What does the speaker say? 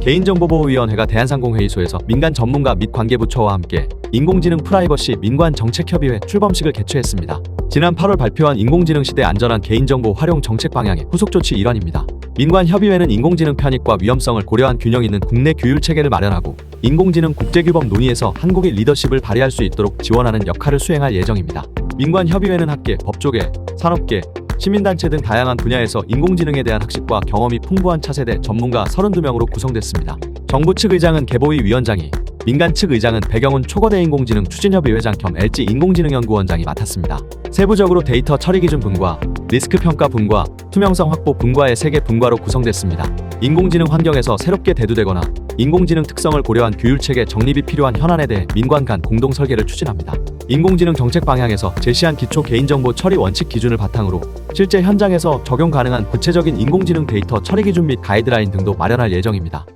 개인정보보호위원회가 대한상공회의소에서 민간 전문가 및 관계부처와 함께 인공지능 프라이버시 민관 정책협의회 출범식을 개최했습니다. 지난 8월 발표한 인공지능 시대 안전한 개인정보 활용 정책 방향의 후속 조치 일환입니다. 민관 협의회는 인공지능 편익과 위험성을 고려한 균형 있는 국내 규율 체계를 마련하고 인공지능 국제규범 논의에서 한국의 리더십을 발휘할 수 있도록 지원하는 역할을 수행할 예정입니다. 민관 협의회는 학계, 법조계, 산업계, 시민단체 등 다양한 분야에서 인공지능에 대한 학식과 경험이 풍부한 차세대 전문가 32명으로 구성됐습니다. 정부 측 의장은 개보위 위원장이, 민간 측 의장은 배경훈 초거대 인공지능 추진협의 회장 겸 LG 인공지능연구원장이 맡았습니다. 세부적으로 데이터 처리 기준 분과, 리스크 평가 분과, 투명성 확보 분과의 3개 분과로 구성됐습니다. 인공지능 환경에서 새롭게 대두되거나 인공지능 특성을 고려한 규율 체계 정립이 필요한 현안에 대해 민관 간 공동 설계를 추진합니다. 인공지능 정책 방향에서 제시한 기초 개인정보 처리 원칙 기준을 바탕으로 실제 현장에서 적용 가능한 구체적인 인공지능 데이터 처리 기준 및 가이드라인 등도 마련할 예정입니다.